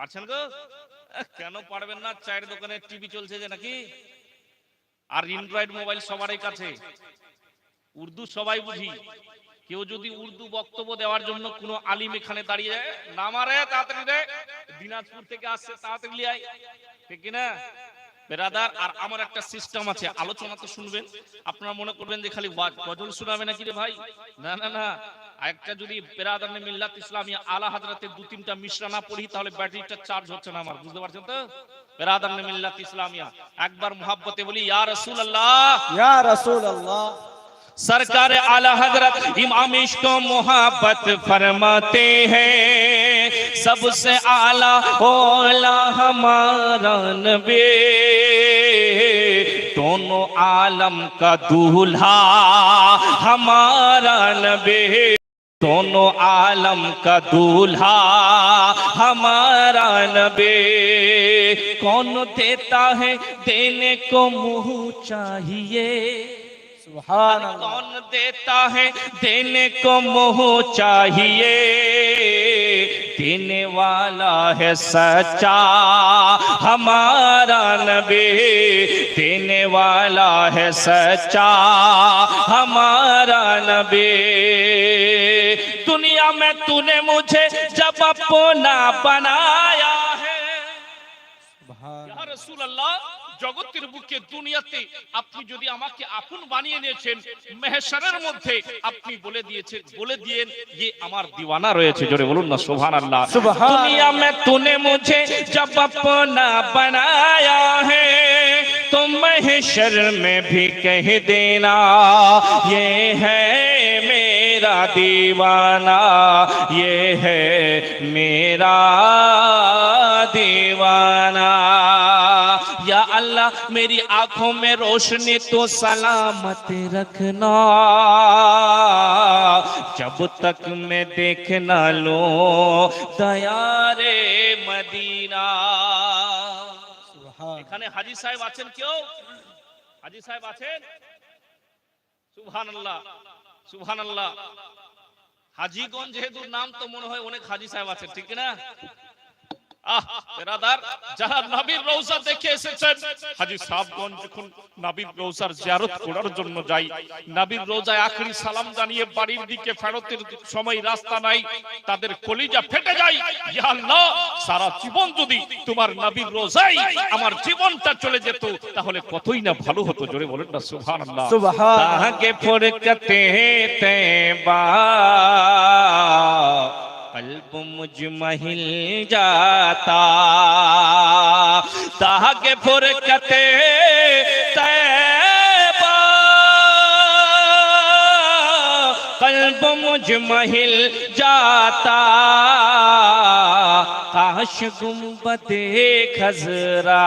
পারছেন গো? কেন পারবেন না? চায়ের দোকানে টিভি চলছে যে নাকি? আর অ্যান্ড্রয়েড মোবাইল সবারই কাছে। উর্দু সবাই বুঝি। কেউ যদি উর্দু বক্তব্য দেওয়ার জন্য কোনো আলিম এখানে দাঁড়িয়ে যায় নামারে তাড়াতাড়ি রে দিনাজপুর থেকে আসছে, তাড়াতাড়ি আয়। ঠিক না বেরাদার, আর আমার একটা সিস্টেম আছে, আলোচনা তো শুনবেন। আপনারা মনে করবেন যে খালি গজল শোনাবে নাকি রে ভাই? না না না। একটা যদি বেরাদার মিল্লাত ইসলামিয়া আলা হাজরাতে দু তিনটা মিশ্রা না পড়ি তাহলে ব্যাটারিটা চার্জ হচ্ছে না আমার বুঝতে পারছেন তো বেরাদার মিল্লাত ইসলামিয়া একবার মোহাব্বতে বলি ইয়া রাসূলুল্লাহ या रसूल अल्लाह सरकार आला हजरत इमाम इश्क मोहब्बत फरमाते हैं सबसे आला ओला हमारा नबी दोनों आलम का दूल्हा हमारा नबी دونوں عالم کا دولہا ہمارا نبی۔ کون دیتا ہے دینے کو منہ چاہیے؟ سبحان اللہ۔ کون دیتا ہے دینے کو منہ چاہیے۔ دینے والا ہے سچا۔ ہمارا نبی دینے والا ہے سچا۔ ہمارا نبی دنیا میں تُو نے مجھے جب اپنا بنایا ہے۔ یا رسول اللہ জগতের বুকে দুনিয়াতে আপনি যদি আমাকে আপন বানিয়ে নিয়েছেন মেহশারের মধ্যে আপনি বলে দিয়েছেন বলে দিয়েন যে আমার দিওয়ানা রয়েছে জোরে বলুন না সুবহানাল্লাহ সুবহান दुनिया में तूने मुझे जब अपना बनाया है तो महशर में भी कह देना ये है मेरा दीवाना ये है मेरा दीवाना या अल्लाह मेरी आंखों में रोशनी तो सलामत रखना जब तक मैं देख ना लो দয়ারে মদিনা सुभान এখানে হাজি সাহেব আছেন কেউ হাজি সাহেব আছেন সুবহানাল্লাহ সুবহানাল্লাহ হাজিগঞ্জ যেহেতু নাম তো মনে হয় অনেক হাজি সাহেব আছেন ঠিক না আহ বেরাদার যারা নবীর রওজা দেখে এসেছেন হাজি সাহেবগঞ্জ যখন নবীর রওজার জিয়ারত করার জন্য যাই নবীর রওজায় আখরি সালাম জানিয়ে বাড়ির দিকে ফেরতের সময় রাস্তা নাই তাদের কলিজা ফেটে যায়। ইয়া আল্লাহ সারা জীবন যদি তোমার নবীর রোজাই আমার জীবনটা চলে যেত তাহলে কতই না ভালো হতো জোরে বলেন না সুবহানাল্লাহ। সুবহান তাহাকে ফুরকতে তেবা قلب مجمحل جاتا۔ تاہ کے فرکتے تیبا قلب مجمحل جاتا۔ کاش گنبد خزرا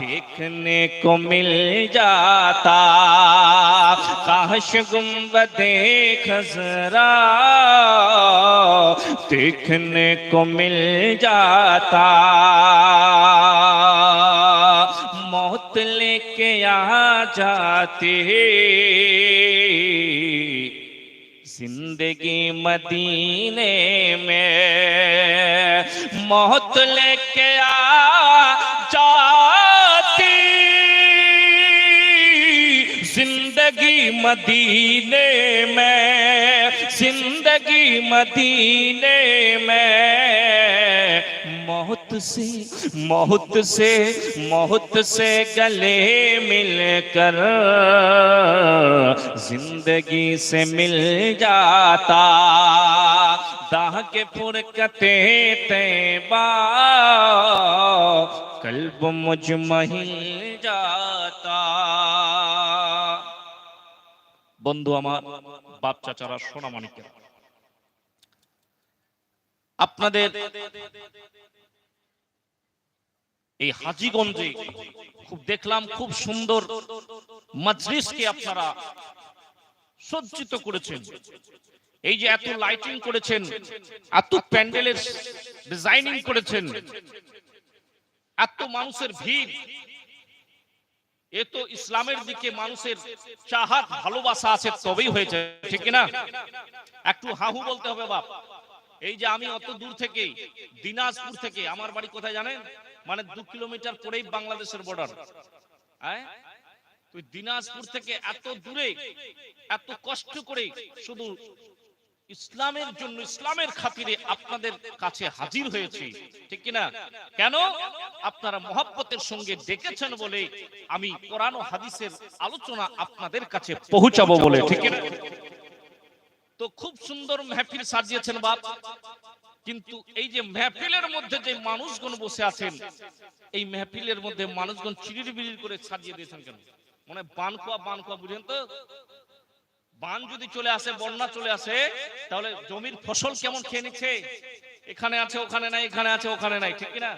دیکھنے کو مل جاتا۔ کاش گنبد خزرا دیکھنے کو مل جاتا۔ موت لے کے آ جاتی۔ زندگی مدینے میں موت لے کے آ زندگی مدینے میں، زندگی مدینے میں۔ موت سے موت سے موت سے گلے مل کر زندگی سے مل جاتا۔ داہ کے فرقتے تیبا قلب مجمہن বন্ধু আমার, বাপ চাচারা সোনা মানিকের আপনাদের এই হাজিগঞ্জে খুব দেখলাম, খুব সুন্দর মজলিসকে আপনারা সজ্জিত করেছেন। এই যে এত লাইটিং করেছেন, এত প্যান্ডেলের ডিজাইনিং করেছেন, এত মানুষের ভিড়। এ তো ইসলামের দিকে মানুষের চাহাত, ভালোবাসা আছে, তবেই হয়েছে, ঠিক না একটু হাহু বলতে হবে বাপ। এই যে আমি অত দূর থেকে দিনাজপুর থেকে, আমার বাড়ি কোথায় জানেন? মানে দু কিলোমিটার পরেই বাংলাদেশের বর্ডার দিনাজপুর থেকে এত দূরে, এত কষ্ট করে শুধু ইসলামের জন্য, ইসলামের খাতিরে আপনাদের কাছে হাজির হয়েছি। ঠিক কিনা? কেন? আপনারা মহাব্বতের সঙ্গে ডেকেছেন বলে আমি কোরআন হাদিসের আলোচনা আপনাদের কাছে পৌঁছাবো বলে, ঠিক কিনা? তো খুব সুন্দর মেহফিল সাজিয়েছেন বাপ। কিন্তু এই যে মেহফিলের মধ্যে যে মানুষগুলো বসে আছেন, এই মেহফিলের মধ্যে মানুষগণ চিরির বিড়ির করে সাজিয়ে দিয়েছেন কেন? মানে বানকুয়া বানকুয়া বুঝেন তো? বান যদি চলে আসে, বন্যা চলে আসে, তাহলে জমির ফসল কেমন খেয়ে নিচ্ছে? এখানে আছে, ওখানে নাই, এখানে আছে, ওখানে নাই, ঠিক না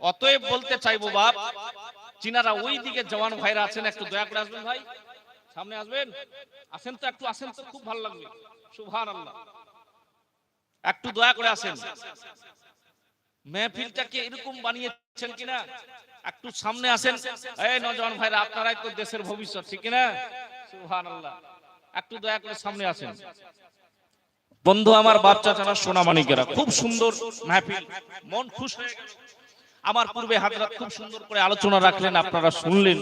অতএব বলতে চাইব বাপ, চিনারা ওই দিকে জওয়ান ভাইরা আছেন, একটু দয়া করে আসবেন ভাই। সামনে আসবেন? আসেন তো, একটু আসেন তো, খুব ভালো লাগবে। সুভান আল্লাহ একটু দয়া করে আসেন। মেহফিলটাকে এরকম বানিয়েছেন কিনা? একটু সামনে আসেন। এই নজওয়ান ভাইরা, আপনারাই তো দেশের ভবিষ্যৎ, ঠিক কিনা? সুভান আল্লাহ একটু দয়া করে সামনে আসেন। বন্ধু, আমার বাচ্চা চানা সোনামানিকেরা, খুব সুন্দর মন খুশ হয়ে গেল। আমার পূর্বে হাজরাত খুব সুন্দর করে আলোচনা রাখলেন, আপনারা শুনলেন।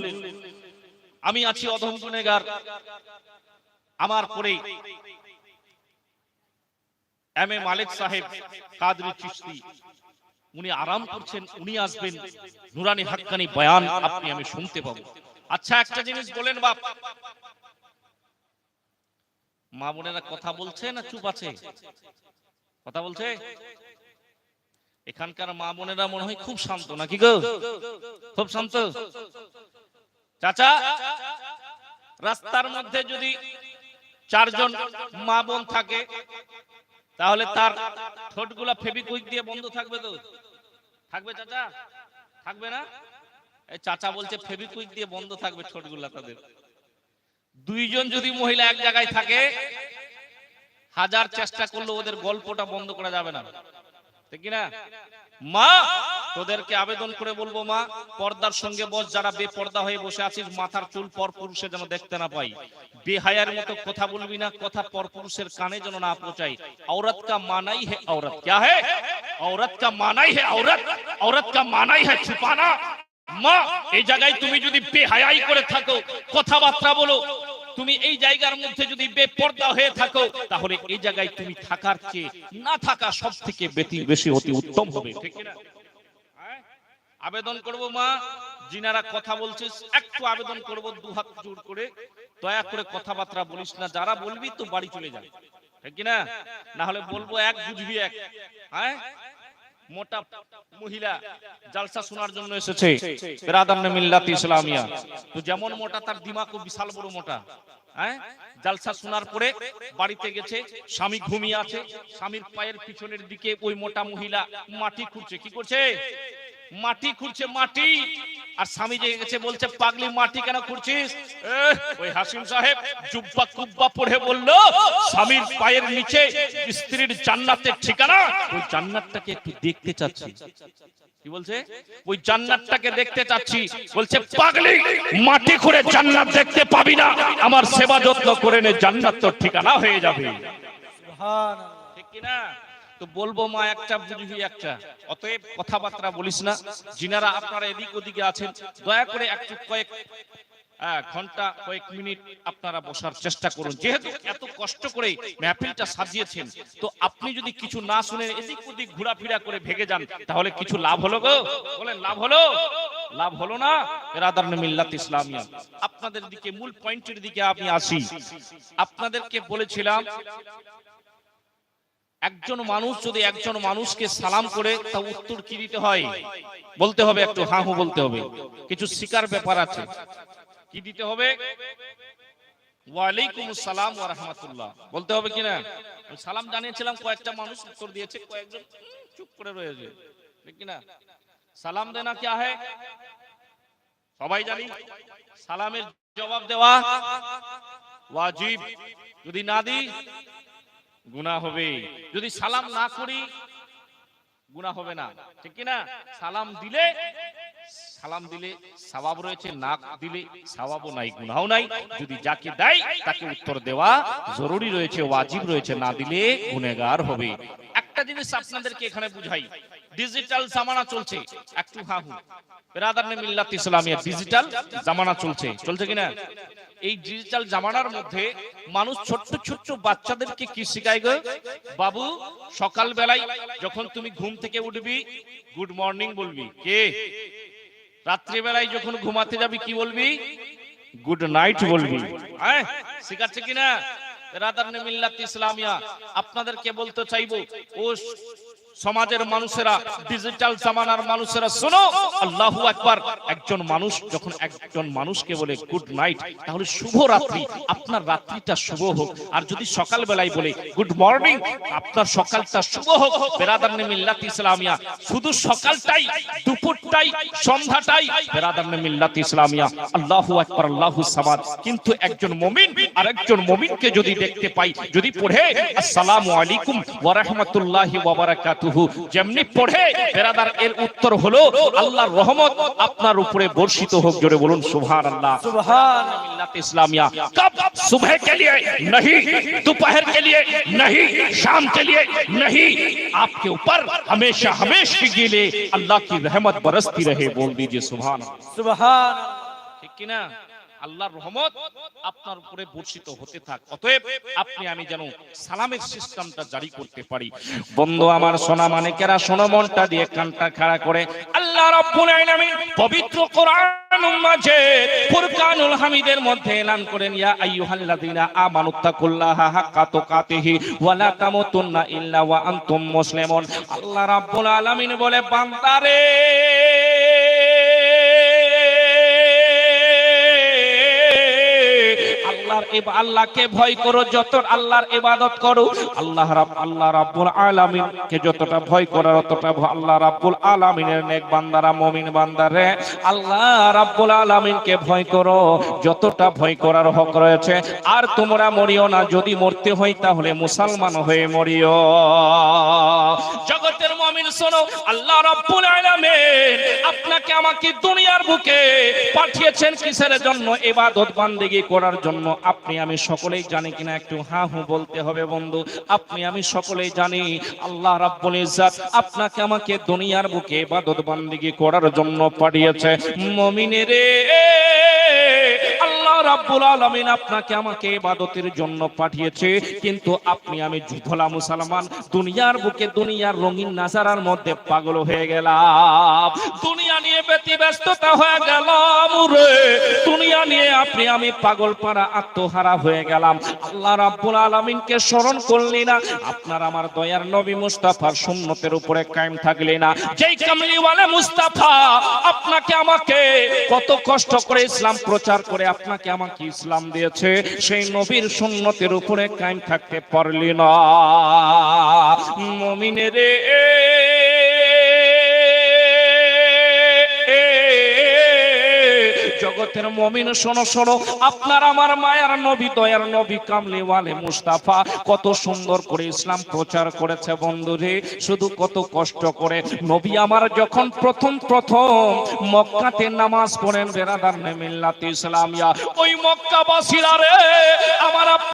আমি আছি অধম গুনেগার আমার পরে এম এ মালিক সাহেব কাদরি চিশতি, উনি আরাম করছেন, উনি আসবেন। নুরানি হাক্কানি বয়ান আপনি আমি শুনতে পাবো। আচ্ছা একটা জিনিস বলেন বাপ। মা বোনেরা কথা বলছে না চুপ আছে? কথা বলছে? এখানকার মা বোনেরা মনে হয় খুব শান্ত, নাকি গো? খুব শান্ত। চাচা, রাস্তার মধ্যে যদি চারজন মা বোন থাকে, তাহলে তার ঠোঁটগুলা ফেবিকুইক দিয়ে বন্ধ থাকবে তো? থাকবে চাচা? থাকবে না? চাচা বলছে ফেবিকুইক দিয়ে বন্ধ থাকবে ঠোঁটগুলা তাদের। দুইজন যদি মহিলা এক জায়গায় থাকে হাজার চেষ্টা করলেও ওদের গল্পটা বন্ধ করা যাবে না ঠিক কি না মা তোদেরকে আবেদন করে বলবো মা পর্দার সঙ্গে বস যারা বেপর্দা হয়ে বসে আছিস মাথার চুল পর পুরুষে যেন দেখতে না পাই বেহায়ার মতো কথা বলবি না কথা পর পুরুষের কানে যেন না পৌঁছাই औरत का माना ही है औरत क्या है औरत का माना ही है औरत औरत का माना ही है छुपाना মা এই জায়গায় তুমি যদি বেহায়াই করে থাকো কথাবার্তা বলো তুমি এই জায়গার মধ্যে যদি বেপর্দা হয়ে থাকো, তাহলে এই জায়গায় তুমি থাকার চেয়ে না থাকা সব থেকে বেশি অতি উত্তম হবে হ্যাঁ? আবেদন করব মা যিনারা কথা বলছিস একটু আবেদন করব, দু হাত জোর করে। দয়া করে কথাবার্তা বলিস না, যারা বলবি তো বাড়ি চলে যাবে, ঠিক না না হলে বলব এক, বুঝবি এক হ্যাঁ? মোটা মহিলা জালসা শোনার জন্য এসেছে। বেরাদার মিল্লাত ইসলামিয়া। তো যেমন মোটা তার দিমাগও বিশাল বড় মোটা। হ্যাঁ? জালসা শোনার পরে বাড়িতে গেছে স্বামী ঘুমিয়ে আছে স্বামীর পায়ের পিছনের দিকে ওই মোটা মহিলা মাটি খুঁড়ছে। কি করছে? মাটি খুঁড়ছে মাটি। আর স্বামী জেগে গেছে বলছে পাগলি মাটি কেন খুঁড়ছিস? ওই হাসিম সাহেব জুব্বা কুব্বা পড়ে বলল স্বামীর পায়ের নিচে স্ত্রীর জান্নাতের ঠিকানা। ওই জান্নাতটাকে একটু দেখতে চাচ্ছি। কি বলছে? ওই জান্নাতটাকে দেখতে চাচ্ছি। বলছে পাগলি মাটি খুঁড়ে জান্নাত দেখতে পাবি না। আমার সেবা যত্ন করে নে জান্নাত তোর ঠিকানা হয়ে যাবে। সুবহানাল্লাহ। ঠিক কিনা? তো বলব মা, একটা বুঝবি একটা। অতএব কথাবার্তা বলিস না। যিনারা আপনারা এদিক ওদিকে আছেন। দয়া করে একটু কয়েক ঘণ্টা কয়েক মিনিট আপনারা বসার চেষ্টা করুন। যেহেতু এত কষ্ট করে মেহফিলটা সাজিয়েছেন, তো আপনি যদি কিছু না শুনে এদিক ওদিক ঘোরাফেরা করে ভেগে যান, তাহলে কিছু লাভ হলো গো? বলেন, লাভ হলো? লাভ হলো না? এরাদার মিল্লাত ইসলামিয়া। আপনাদের দিকে, মূল পয়েন্টের দিকে আমি আসি। আপনাদেরকে বলেছিলাম একজন মানুষ যদি একজন মানুষকে সালাম করে, তা উত্তর কি দিতে হয়? বলতে হবে একটু, হা হু বলতে হবে। কিছু শিকার ব্যাপার আছে। কি দিতে হবে? ওয়ালাইকুম সালাম ওয়া রাহমাতুল্লাহ। বলতে হবে কিনা? সালাম জানিয়েছিলাম, কয়েকটা মানুষ উত্তর দিয়েছে, কয়েকজন চুপ করে রয়েছে। ঠিক কিনা? সালাম দেনা কি আহে? সবাই জানি। সালামের জবাব দেওয়া ওয়াজিব। যদি না দিই গুনাহ হবে। যদি সালাম না করি, গুনাহ হবে না। ঠিক কি না সালাম দিলে সালাম দিলে সওয়াব রয়েছে না দিলে সওয়াবও নাই, গুনাহও নাই। যদি যাকে দেয়, তাকে উত্তর দেওয়া জরুরি রয়েছে, ওয়াজিব রয়েছে, না দিলে গুনেগার হবে। একটা জিনিস আপনাদেরকে এখানে বুঝাই। ডিজিটাল জামানা চলছে। একটু হাহু বেরাদার নে মিল্লাত ইসলামিয়া ডিজিটাল জামানা চলছে। চলছে কিনা? এই ডিজিটাল জামানার মধ্যে মানুষ ছোট্ট ছোট্ট বাচ্চাদেরকে কি শেখায় গো? বাবু সকাল বেলায় যখন তুমি ঘুম থেকে উঠবি গুড মর্নিং বলবি। কে? রাত্রি বেলায় যখন ঘুমাতে যাবি, কি বলবি? গুড নাইট বলবি। হ্যাঁ শিখাচ্ছে কিনা? রাদার মিল্লাত ইসলামিয়া, আপনাদেরকে বলতে চাইব, ও সমাজের মানুষেরা ডিজিটাল জামানার মানুষেরা, শোনো, আল্লাহু আকবার, একজন মানুষ যখন একজন মানুষকে বলে গুড নাইট তাহলে শুভ রাত্রি, আপনার রাত্রিটা শুভ হোক। আর যদি সকাল বেলায় বলে গুড মর্নিং আপনার সকালটা শুভ হোক। বেরাদার মিল্লাত ইসলামিয়া, শুধু সকালটাই, দুপুরটাই, সন্ধ্যাটাই বেরাদার নে মিল্লাত ইসলামিয়া, আল্লাহু আকবার, আল্লাহু সামাদ। কিন্তু একজন মুমিন আর একজন মুমিনকে যদি দেখতে পাই, যদি পড়ে, আসসালামু আলাইকুম ওয়া রাহমাতুল্লাহি ওয়া যেমনি পড়ে বেরাদার এর উত্তর হলো আল্লাহর রহমত আপনার উপরে বর্ষিত হোক জোরে বলুন সুবহানাল্লাহ सुभान मिल्लत इस्लामिया कब सुबह के लिए नहीं दोपहर के लिए नहीं शाम के लिए नहीं आपके ऊपर हमेशा हमेशा के लिए अल्लाह की रहमत बरसती रहे बोल दीजिए सुभान सुभान ঠিক কিনা আল্লাহর রহমত আপনার উপরে বর্ষিত হতে থাক। অতএব আপনি আমি যেন সালামের সিস্টেমটা জারি করতে পারি। বন্ধু আমার সোনা মানিকেরা সোনা মনটা দিয়ে, কানটা খাড়া করে। আল্লাহ রাব্বুল আলামিন পবিত্র কোরআন মাঝে ফুরকানুল হামিদের মধ্যে এলান করেন, ইয়া আইয়ুহাল্লাযীনা হাক্কা তুকাতিহি ওয়া লা তামুতুন্না ইল্লা ওয়া আনতুম মুসলিমুন। আল্লাহ রাব্বুল আলামিন বলে, বান্দারে আল্লাহর আল্লাহকে ভয় করো, যত আল্লাহর ইবাদত করো, আল্লাহ রাব আল্লাহ রাব্বুল আলামিনকে যতটা ভয় করো, ততটা আল্লাহ রাব্বুল আলামিনের নেক বান্দারা, মুমিন বান্দারে, আল্লাহ রাব্বুল আলামিনকে ভয় করো, যতটা ভয় করার হক রয়েছে। আর তোমরা মরিও না, যদি মরতে হয় তাহলে মুসলমান হয়ে মরিও। জগতের মুমিন শোনো, আল্লাহ রাব্বুল আলামিন আপনাকে আমাকে দুনিয়ার বুকে পাঠিয়েছেন কিসের জন্য? ইবাদত বান্দেগি করার জন্য। আপনি আমি সকলেই জানি কিনা একটু হা হু বলতে হবে বন্ধু। আপনি আমি সকলেই জানি আল্লাহ রাব্বুল ইজ্জাত আপনাকে আমাকে দুনিয়ার বুকে ইবাদত বান্দেগি করার জন্য পাঠিয়েছে। মুমিনেরে রাব্বুল আলামিন আপনাকে আমাকে ইবাদতের জন্য পাঠিয়েছে। কিন্তু আপনি আমি মুসলমান, দুনিয়ার বুকে দুনিয়ার রঙিন নাজারার মধ্যে পাগল হয়ে গেলাম। দুনিয়া নিয়ে হয়ে গেলাম রে দুনিয়া নিয়ে আপনি আমি পাগল পাড়া আত্মহারা হয়ে গেলাম। আল্লাহ রাব্বুল আলামিনকে স্মরণ করলি না। আপনার আমার দয়ার নবী মুস্তাফার সুন্নতের উপরে কায়েম থাকলি না। যেই কামলিওয়ালা মুস্তাফা, আপনাকে আমাকে কত কষ্ট করে ইসলাম প্রচার করে আপনাকে আমাকে ইসলাম দিয়েছে সেই নবীর সুন্নতের উপরে কায়েম থাকতে পারলি না। মমিনেরে জগতের মমিন, শোনো শোনো। আপনার আমার মায়ের নবী, দয়ার নবী কামলে ওয়ালে মুস্তাফা। কত সুন্দর করে ইসলাম প্রচার করেছে বন্ধুরে, শুধু কত কষ্ট করে। নবী আমার যখন প্রথম প্রথম মক্কাতে নামাজ পড়েন, বেরাদার মিল্লাত ইসলামিয়া। ওই মক্কাবাসীরা রে, আমার